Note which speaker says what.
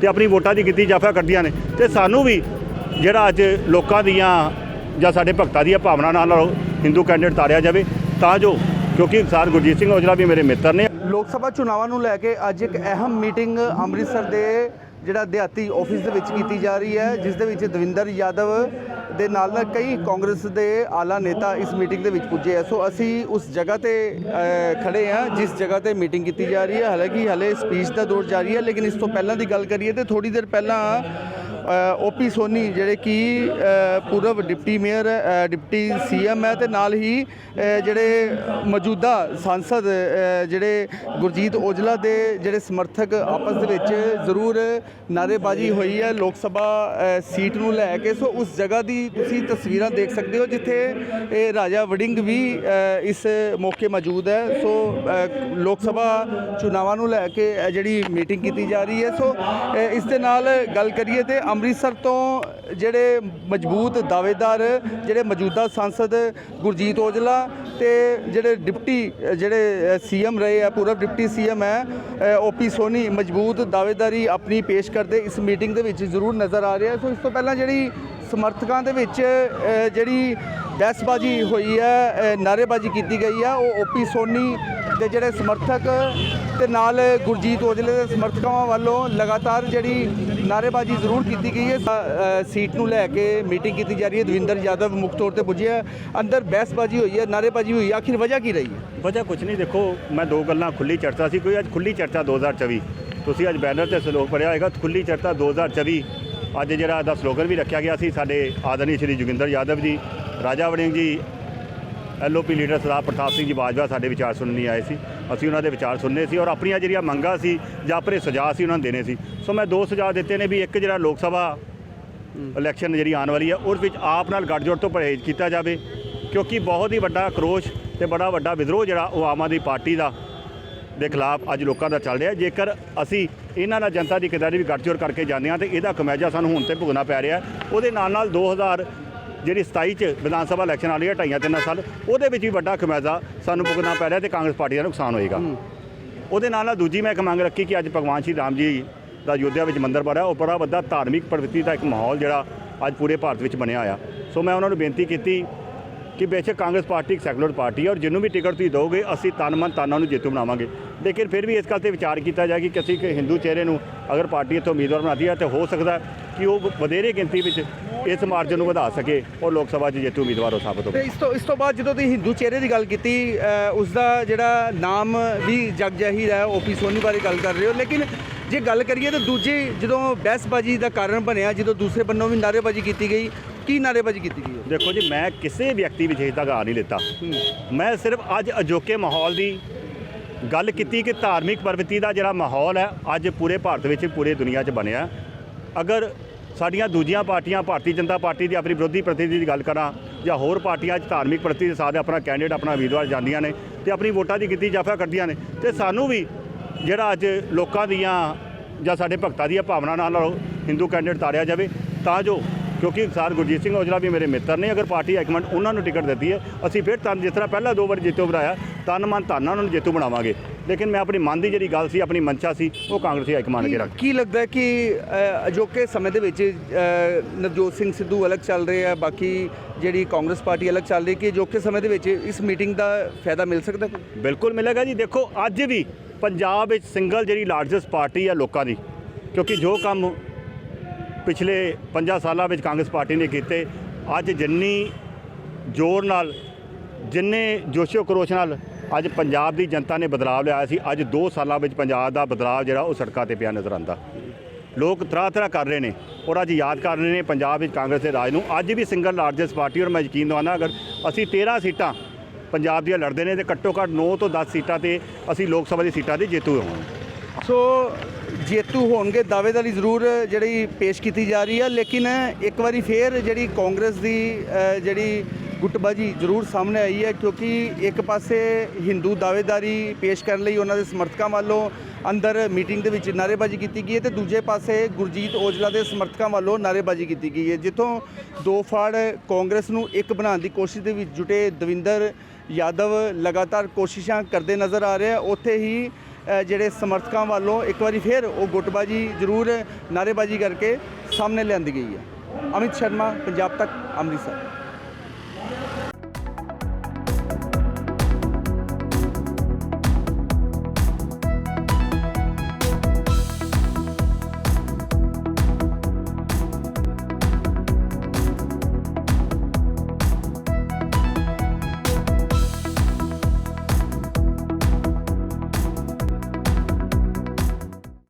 Speaker 1: ਤੇ ਆਪਣੀ ਵੋਟਾਂ ਦੀ ਕੀਤੀ ਜਾਫਾ ਕਰਦੀਆਂ ਨੇ। ਤੇ ਸਾਨੂੰ ਵੀ ਜਿਹੜਾ ਅੱਜ ਲੋਕਾਂ ਦੀਆਂ ਜਾਂ ਸਾਡੇ ਭਗਤਾਂ ਦੀਆਂ ਭਾਵਨਾ ਨਾਲ ਹਿੰਦੂ ਕੈਂਡੀਡੇਟ ਤਾਰਿਆ ਜਾਵੇ, ਤਾਂ ਜੋ, ਕਿਉਂਕਿ ਸਰ ਗੁਰਜੀਤ ਸਿੰਘ ਔਜਲਾ ਵੀ ਮੇਰੇ ਮਿੱਤਰ ਨੇ।
Speaker 2: ਲੋਕ ਸਭਾ ਚੁਣਾਵਾਂ ਨੂੰ ਲੈ ਕੇ ਅੱਜ ਇੱਕ ਅਹਿਮ ਮੀਟਿੰਗ ਅੰਮ੍ਰਿਤਸਰ ਦੇ ਜਿਹੜਾ ਦਿਹਾਤੀ ਆਫਿਸ ਦੇ ਵਿੱਚ ਕੀਤੀ ਜਾ ਰਹੀ ਹੈ ਜਿਸ ਦੇ ਵਿੱਚ ਦਵਿੰਦਰ ਯਾਦਵ ਦੇ ਨਾਲ ਨਾਲ ਕਈ ਕਾਂਗਰਸ ਦੇ ਆਲਾ ਨੇਤਾ ਇਸ ਮੀਟਿੰਗ ਦੇ ਵਿੱਚ ਪੁੱਜੇ ਆ। ਸੋ ਅਸੀਂ ਉਸ ਜਗ੍ਹਾ ਤੇ ਅ, ਖੜੇ ਆ ਜਿਸ ਜਗ੍ਹਾ ਤੇ ਮੀਟਿੰਗ ਕੀਤੀ ਜਾ ਰਹੀ ਹੈ। ਹਾਲਾਂਕਿ ਹਲੇ ਸਪੀਚ ਦਾ ਦੌਰ ਜਾਰੀ ਹੈ ਲੇਕਿਨ ਇਸ ਤੋਂ ਪਹਿਲਾਂ ਦੀ ਗੱਲ ਕਰੀਏ ਤੇ ਥੋੜੀ ਦੇਰ ਪਹਿਲਾਂ ਓਪੀ ਸੋਨੀ ਜਿਹੜੇ ਕਿ ਅ, ਪੂਰਵ ਡਿਪਟੀ ਮੇਅਰ ਅ, ਡਿਪਟੀ ਸੀਐਮ ਹੈ ਤੇ ਨਾਲ ਹੀ ਜਿਹੜੇ ਮੌਜੂਦਾ ਸਾਂਸਦ ਜਿਹੜੇ ਗੁਰਜੀਤ ਔਜਲਾ ਦੇ ਜਿਹੜੇ ਸਮਰਥਕ ਆਪਸ ਦੇ ਵਿੱਚ ਜ਼ਰੂਰ ਨਾਰੇਬਾਜ਼ੀ ਹੋਈ ਹੈ ਲੋਕ ਸਭਾ ਸੀਟ ਨੂੰ ਲੈ ਕੇ। ਸੋ ਉਸ ਜਗ੍ਹਾ ਦੀ ਤੁਸੀਂ ਤਸਵੀਰਾਂ ਦੇਖ ਸਕਦੇ ਹੋ ਜਿੱਥੇ ਇਹ ਰਾਜਾ ਵੜਿੰਗ ਵੀ ਇਸ ਮੌਕੇ ਮੌਜੂਦ ਹੈ। ਸੋ ਲੋਕ ਸਭਾ ਚੁਣਾਵਾਂ ਨੂੰ ਲੈ ਕੇ ਜਿਹੜੀ ਮੀਟਿੰਗ ਕੀਤੀ ਜਾ ਰਹੀ ਹੈ। ਸੋ ਇਸ ਦੇ ਨਾਲ ਗੱਲ ਕਰੀਏ ਤੇ ਅੰਮ੍ਰਿਤਸਰ ਤੋਂ ਜਿਹੜੇ ਮਜ਼ਬੂਤ ਦਾਅਵੇਦਾਰ ਜਿਹੜੇ ਮੌਜੂਦਾ ਸੰਸਦ ਗੁਰਜੀਤ ਔਜਲਾ ਤੇ ਜਿਹੜੇ ਡਿਪਟੀ ਅ, ਜਿਹੜੇ ਸੀਐਮ ਰਹੇ ਆ ਪੂਰਵ ਡਿਪਟੀ ਸੀਐਮ ਹੈ ਓਪੀ ਸੋਨੀ ਮਜ਼ਬੂਤ ਦਾਅਵੇਦਾਰੀ ਆਪਣੀ ਪੇਸ਼ ਕਰਦੇ ਇਸ ਮੀਟਿੰਗ ਦੇ ਵਿੱਚ ਜ਼ਰੂਰ ਨਜ਼ਰ ਆ ਰਿਹਾ। ਸੋ ਇਸ ਤੋਂ ਪਹਿਲਾਂ ਜਿਹੜੀ ਸਮਰਥਕਾਂ ਦੇ ਵਿੱਚ ਜਿਹੜੀ ਬਹਿਸਬਾਜ਼ੀ ਹੋਈ ਹੈ ਅ, ਨਾਅਰੇਬਾਜ਼ੀ ਕੀਤੀ ਗਈ ਹੈ ਉਹ ਓਪੀ ਸੋਨੀ ਦੇ ਜਿਹੜੇ ਸਮਰਥਕ ਤੇ ਨਾਲ ਗੁਰਜੀਤ ਔਜਲੇ ਦੇ ਸਮਰਥਕਾਂ ਵੱਲੋਂ ਲਗਾਤਾਰ ਜਿਹੜੀ ਨਾਅਰੇਬਾਜ਼ੀ ਜ਼ਰੂਰ ਕੀਤੀ ਗਈ ਹੈ। ਸੀਟ ਨੂੰ ਲੈ ਕੇ ਮੀਟਿੰਗ ਕੀਤੀ ਜਾ ਰਹੀ ਹੈ। ਦਵਿੰਦਰ ਯਾਦਵ ਮੁੱਖ ਤੌਰ ਤੇ ਪੁੱਜਿਆ ਅੰਦਰ ਬਹਿਸਬਾਜ਼ੀ ਹੋਈ ਹੈ। ਨਾਅਰੇਬਾਜ਼ੀ ਹੋਈ ਹੈ। ਆਖਿਰ ਵਜ੍ਹਾ ਕੀ ਰਹੀ ਹੈ?
Speaker 1: ਵਜ੍ਹਾ ਕੁਝ ਨਹੀਂ। ਦੇਖੋ, ਮੈਂ ਦੋ ਗੱਲਾਂ ਖੁੱਲੀ ਚਰਚਾ ਸੀ। ਕੋਈ ਅੱਜ ਖੁੱਲੀ ਚਰਚਾ 2024 ਤੁਸੀਂ ਅੱਜ ਬੈਨਰ ਤੇ ਸਲੋਕ ਪੜਿਆ ਹੋਏਗਾ। ਖੁੱਲੀ ਚਰਚਾ 2024 ਅੱਜ ਜਿਹੜਾ ਦਾ ਸਲੋਗਨ ਵੀ ਰੱਖਿਆ ਗਿਆ ਸੀ ਸਾਡੇ ਆਦਰਨੀ ਸ਼੍ਰੀ ਜੋਗਿੰਦਰ ਯਾਦਵ ਜੀ, ਰਾਜਾ ਵੜਿੰਗ ਜੀ ਐਲਓਪੀ ਲੀਡਰ ਸਰਦਾਰ ਪ੍ਰਤਾਪ ਸਿੰਘ ਜੀ ਬਾਜਵਾ ਸਾਡੇ ਵਿਚਾਰ ਸੁਣਨ ਲਈ ਆਏ ਸੀ। ਅਸੀਂ ਉਹਨਾਂ ਦੇ ਵਿਚਾਰ ਸੁਣਨੇ ਸੀ ਔਰ ਆਪਣੀਆਂ ਜਿਹੜੀਆਂ ਮੰਗਾਂ ਸੀ ਜਾਂ ਆਪਣੇ ਸੁਝਾਅ ਸੀ ਉਹਨਾਂ ਨੂੰ ਦੇਣੇ ਸੀ। ਸੋ ਮੈਂ ਦੋ ਸੁਝਾਅ ਦਿੱਤੇ ਨੇ ਵੀ ਇੱਕ ਜਿਹੜਾ ਲੋਕ ਸਭਾ ਇਲੈਕਸ਼ਨ ਜਿਹੜੀ ਆਉਣ ਵਾਲੀ ਹੈ, ਉਸ ਵਿੱਚ ਆਪ ਨਾਲ ਗੱਠਜੋੜ ਤੋਂ ਪਰਹੇਜ਼ ਕੀਤਾ ਜਾਵੇ, ਕਿਉਂਕਿ ਬਹੁਤ ਹੀ ਵੱਡਾ ਕਰੋਸ਼ ਤੇ ਬੜਾ ਵੱਡਾ ਵਿਦਰੋਹ ਜਿਹੜਾ ਉਹ ਆਮ ਆਦਮੀ ਪਾਰਟੀ ਦਾ ਦੇ ਖਿਲਾਫ ਅੱਜ ਲੋਕਾਂ ਦਾ ਚੱਲ ਰਿਹਾ। ਜੇਕਰ ਅਸੀਂ ਇਹਨਾਂ ਨਾਲ ਜਨਤਾ ਦੀ ਕਿਦਾਰੀ ਵੀ ਗੱਠਜੋੜ ਕਰਕੇ ਜਾਂਦੇ ਹਾਂ ਤੇ ਇਹਦਾ ਕਮੈਜਾ ਸਾਨੂੰ ਹੁਣ ਤੇ ਭੁਗਣਾ ਪੈ ਰਿਹਾ ਉਹਦੇ ਨਾਲ ਨਾਲ 2000 ਜਿਹੜੀ 27 ਚ ਵਿਧਾਨ ਸਭਾ ਇਲੈਕਸ਼ਨ ਆ ਰਹੀ ਹੈ ਢਾਈਆਂ ਤਿੰਨਾਂ ਸਾਲ ਉਹਦੇ ਵਿੱਚ ਵੀ ਵੱਡਾ ਕਮੈਜਾ ਸਾਨੂੰ ਭੁਗਤਣਾ ਪੈ ਰਿਹਾ ਤੇ ਕਾਂਗਰਸ ਪਾਰਟੀ ਦਾ ਨੁਕਸਾਨ ਹੋਏਗਾ। ਉਹਦੇ ਨਾਲ ਨਾਲ ਦੂਜੀ ਮੈਂ ਇੱਕ ਮੰਗ ਰੱਖੀ ਕਿ ਅੱਜ ਭਗਵਾਨ ਸ਼੍ਰੀ ਰਾਮ ਜੀ ਦਾ ਅਯੋਧਿਆ ਵਿੱਚ ਮੰਦਿਰ ਬਣਿਆ ਉਹ ਬੜਾ ਵੱਡਾ ਧਾਰਮਿਕ ਪ੍ਰਵਿਰਤੀ ਦਾ ਇੱਕ ਮਾਹੌਲ ਜਿਹੜਾ ਅੱਜ ਪੂਰੇ ਭਾਰਤ ਵਿੱਚ ਬਣਿਆ ਆ ਸੋ ਮੈਂ ਉਹਨਾਂ ਨੂੰ ਬੇਨਤੀ ਕੀਤੀ ਕਿ ਬੇਸ਼ੱਕ ਕਾਂਗਰਸ ਪਾਰਟੀ ਇੱਕ ਸੈਕੂਲਰ ਪਾਰਟੀ ਹੈ ਔਰ ਜਿਹਨੂੰ ਵੀ ਟਿਕਟ ਤੁਸੀਂ ਦਿਓਗੇ ਅਸੀਂ ਤਨ ਮਨ ਤਾਨਾ ਨੂੰ ਜੇਤੂ ਬਣਾਵਾਂਗੇ। ਲੇਕਿਨ ਫਿਰ ਵੀ ਇਸ ਗੱਲ ਤੇ ਵਿਚਾਰ ਕੀਤਾ ਜਾਏ ਕਿ ਅਸੀਂ ਇੱਕ ਹਿੰਦੂ ਚਿਹਰੇ ਨੂੰ ਅਗਰ ਪਾਰਟੀ ਇੱਥੋਂ ਉਮੀਦਵਾਰ ਬਣਾਦੀ ਹੈ ਤੇ ਹੋ ਸਕਦਾ ਕਿ ਉਹ ਵਧੇਰੇ ਗਿਣਤੀ ਵਿੱਚ ਇਸ ਮਾਰਜਨ ਨੂੰ ਵਧਾ ਸਕੇ ਔਰ ਲੋਕ ਸਭਾ 'ਚ ਜੇਤੂ ਉਮੀਦਵਾਰ ਹੋ ਸਾਬਤ ਹੋਵੇ
Speaker 2: ਇਸ ਤੋਂ ਇਸ ਤੋਂ ਬਾਅਦ ਜਦੋਂ ਤੁਸੀਂ ਹਿੰਦੂ ਚਿਹਰੇ ਦੀ ਗੱਲ ਕੀਤੀ ਉਸ ਦਾ ਜਿਹੜਾ ਨਾਮ ਵੀ ਜਗ ਜਾਹਿਰ ਹੈ ਓਪੀ ਸੋਨੀ ਬਾਰੇ ਗੱਲ ਕਰ ਰਹੇ ਹੋ। ਲੇਕਿਨ ਜੇ ਗੱਲ ਕਰੀਏ ਤਾਂ ਦੂਜੀ ਜਦੋਂ ਬਹਿਸਬਾਜ਼ੀ ਦਾ ਕਾਰਨ ਬਣਿਆ ਜਦੋਂ ਦੂਸਰੇ ਬੰਨੋਂ ਵੀ ਨਾਅਰੇਬਾਜ਼ੀ ਕੀਤੀ ਗਈ ਕੀ ਨਾਅਰੇਬਾਜ਼ੀ ਕੀਤੀ ਗਈ
Speaker 1: ਦੇਖੋ ਜੀ ਮੈਂ ਕਿਸੇ ਵਿਅਕਤੀ ਹਜੇ ਤੱਕ ਆ ਨਹੀਂ ਲਿੱਤਾ। ਮੈਂ ਸਿਰਫ ਅੱਜ ਅਜੋਕੇ ਮਾਹੌਲ ਦੀ ਗੱਲ ਕੀਤੀ ਕਿ ਧਾਰਮਿਕ ਪ੍ਰਵਿਰਤੀ ਦਾ ਜਿਹੜਾ ਮਾਹੌਲ ਹੈ, ਅੱਜ ਪੂਰੇ ਭਾਰਤ ਵਿੱਚ, ਪੂਰੇ ਦੁਨੀਆ 'ਚ ਬਣਿਆ। ਅਗਰ ਸਾਡੀਆਂ ਦੂਜੀਆਂ ਪਾਰਟੀਆਂ, ਭਾਰਤੀ ਜਨਤਾ ਪਾਰਟੀ ਦੀ ਆਪਣੀ ਵਿਰੋਧੀ ਪ੍ਰਤੀਨਿਧੀ ਦੀ ਗੱਲ ਕਰਾਂ, ਜਾਂ ਹੋਰ ਪਾਰਟੀਆਂ 'ਚ ਧਾਰਮਿਕ ਪ੍ਰਤੀ ਦੇ ਸਾਥ ਆਪਣਾ ਕੈਂਡੀਡੇਟ ਆਪਣਾ ਉਮੀਦਵਾਰ ਜਾਂਦੀਆਂ ਨੇ ਤੇ ਆਪਣੀ ਵੋਟਾਂ ਦੀ ਗਿਣਤੀ ਜਾਫਾ ਕਰਦੀਆਂ ਨੇ, ਤੇ ਸਾਨੂੰ ਵੀ ਜਿਹੜਾ ਅੱਜ ਲੋਕਾਂ ਦੀਆਂ ਜਾਂ ਸਾਡੇ ਭਗਤਾਂ ਦੀਆਂ ਭਾਵਨਾ ਨਾਲ ਹਿੰਦੂ ਕੈਂਡੀਡੇਟ ਤਾਰਿਆ ਜਾਵੇ, ਤਾਂ ਜੋ ਕਿਉਂਕਿ ਸਰ ਗੁਰਜੀਤ ਸਿੰਘ ਔਜਲਾ ਵੀ ਮੇਰੇ ਮਿੱਤਰ ਨੇ ਅਗਰ ਪਾਰਟੀ ਹਾਈਕਮਾਂਡ ਉਹਨਾਂ ਨੂੰ ਟਿਕਟ ਦਿੱਤੀ ਹੈ ਅਸੀਂ ਫਿਰ ਤਨ ਜਿਸ ਤਰ੍ਹਾਂ ਪਹਿਲਾਂ ਦੋ ਵਾਰ ਜੇਤੂ ਬਣਾਇਆ ਤਨ ਮਨ ਧਨ ਉਹਨਾਂ ਨੂੰ ਜੇਤੂ ਬਣਾਵਾਂਗੇ। ਲੇਕਿਨ ਮੈਂ ਆਪਣੀ ਮਨ ਦੀ ਜਿਹੜੀ ਗੱਲ ਸੀ ਆਪਣੀ ਮਨਸ਼ਾ ਸੀ ਉਹ ਕਾਂਗਰਸੀ ਹਾਈਕਮਾਂਡ ਕੇ ਰੱਖ
Speaker 2: ਕੀ ਲੱਗਦਾ ਹੈ ਕਿ ਅਜੋਕੇ ਸਮੇਂ ਦੇ ਵਿੱਚ ਨਵਜੋਤ ਸਿੰਘ ਸਿੱਧੂ ਅਲੱਗ ਚੱਲ ਰਹੇ ਆ ਬਾਕੀ ਜਿਹੜੀ ਕਾਂਗਰਸ ਪਾਰਟੀ ਅਲੱਗ ਚੱਲ ਰਹੀ ਕਿ ਅਜੋਕੇ ਸਮੇਂ ਦੇ ਵਿੱਚ ਇਸ ਮੀਟਿੰਗ ਦਾ ਫਾਇਦਾ ਮਿਲ ਸਕਦਾ
Speaker 1: ਬਿਲਕੁਲ ਮਿਲੇਗਾ ਜੀ। ਦੇਖੋ ਅੱਜ ਵੀ ਪੰਜਾਬ ਵਿੱਚ ਸਿੰਗਲ ਜਿਹੜੀ ਲਾਰਜੈਸਟ ਪਾਰਟੀ ਹੈ ਲੋਕਾਂ ਦੀ ਕਿਉਂਕਿ ਜੋ ਕੰਮ ਪਿਛਲੇ 5 ਸਾਲਾਂ ਵਿੱਚ ਕਾਂਗਰਸ ਪਾਰਟੀ ਨੇ ਕੀਤੇ, ਅੱਜ ਜਿੰਨੀ ਜ਼ੋਰ ਨਾਲ, ਜਿੰਨੇ ਜੋਸ਼ੋ ਕਰੋਸ਼ ਨਾਲ ਅੱਜ ਪੰਜਾਬ ਦੀ ਜਨਤਾ ਨੇ ਬਦਲਾਅ ਲਿਆਇਆ ਸੀ, ਅੱਜ 2 ਸਾਲਾਂ ਵਿੱਚ ਪੰਜਾਬ ਦਾ ਬਦਲਾਅ ਜਿਹੜਾ ਉਹ ਸੜਕਾਂ ਤੇ ਪਿਆ ਨਜ਼ਰ ਆਉਂਦਾ। ਲੋਕ ਤਰ੍ਹਾਂ ਤਰ੍ਹਾਂ ਕਰ ਰਹੇ ਨੇ ਔਰ ਅੱਜ ਯਾਦ ਕਰ ਰਹੇ ਨੇ ਪੰਜਾਬ ਵਿੱਚ ਕਾਂਗਰਸ ਦੇ ਰਾਜ ਨੂੰ। ਅੱਜ ਵੀ ਸਿੰਗਲ ਲਾਰਜੈਸਟ ਪਾਰਟੀ ਔਰ ਮੈਂ ਯਕੀਨ ਦਵਾਨਾ ਅਗਰ ਅਸੀਂ 13 ਸੀਟਾਂ ਪੰਜਾਬ ਦੀਆਂ ਲੜਦੇ ਨੇ ਤੇ ਘੱਟੋ ਘੱਟ 9 ਤੋਂ 10 ਸੀਟਾਂ ਤੇ ਅਸੀਂ ਲੋਕ ਸਭਾ ਦੀ ਸੀਟਾਂ ਦੇ ਜੇਤੂ ਹੋਵਾਂਗੇ।
Speaker 2: ਸੋ ਜੇਤੂ ਹੋਣਗੇ ਦਾਅਵੇਦਾਰੀ ਜ਼ਰੂਰ ਜਿਹੜੀ ਪੇਸ਼ ਕੀਤੀ ਜਾ ਰਹੀ ਹੈ ਲੇਕਿਨ ਇੱਕ ਵਾਰੀ ਫੇਰ ਜਿਹੜੀ ਕਾਂਗਰਸ ਦੀ ਜਿਹੜੀ ਗੁੱਟਬਾਜੀ ਜ਼ਰੂਰ ਸਾਹਮਣੇ ਆਈ ਹੈ, ਕਿਉਂਕਿ ਇੱਕ ਪਾਸੇ ਹਿੰਦੂ ਦਾਅਵੇਦਾਰੀ ਪੇਸ਼ ਕਰਨ ਲਈ ਉਹਨਾਂ ਦੇ ਸਮਰਥਕਾਂ ਵੱਲੋਂ ਅੰਦਰ ਮੀਟਿੰਗ ਦੇ ਵਿੱਚ ਨਾਅਰੇਬਾਜ਼ੀ ਕੀਤੀ ਗਈ ਹੈ ਤੇ ਦੂਜੇ ਪਾਸੇ ਗੁਰਜੀਤ ਔਜਲਾ ਦੇ ਸਮਰਥਕਾਂ ਵੱਲੋਂ ਨਾਅਰੇਬਾਜ਼ੀ ਕੀਤੀ ਗਈ ਹੈ, ਜਿੱਥੋਂ ਦੋ ਫਾੜ ਕਾਂਗਰਸ ਨੂੰ ਇੱਕ ਬਣਾਉਣ ਦੀ ਕੋਸ਼ਿਸ਼ ਦੇ ਵਿੱਚ ਜੁਟੇ ਦਵਿੰਦਰ ਯਾਦਵ ਲਗਾਤਾਰ ਕੋਸ਼ਿਸ਼ਾਂ ਕਰਦੇ ਨਜ਼ਰ ਆ ਰਹੇ ਆ, ਉੱਥੇ ਹੀ ਜਿਹੜੇ ਸਮਰਥਕਾਂ ਵੱਲੋਂ ਇੱਕ ਵਾਰੀ ਫਿਰ ਉਹ ਗੁੱਟਬਾਜੀ ਜ਼ਰੂਰ ਨਾਅਰੇਬਾਜ਼ੀ ਕਰਕੇ ਸਾਹਮਣੇ ਲਿਆਂਦੀ ਗਈ ਹੈ। ਅਮਿਤ ਸ਼ਰਮਾ, ਪੰਜਾਬ ਤੱਕ, ਅੰਮ੍ਰਿਤਸਰ।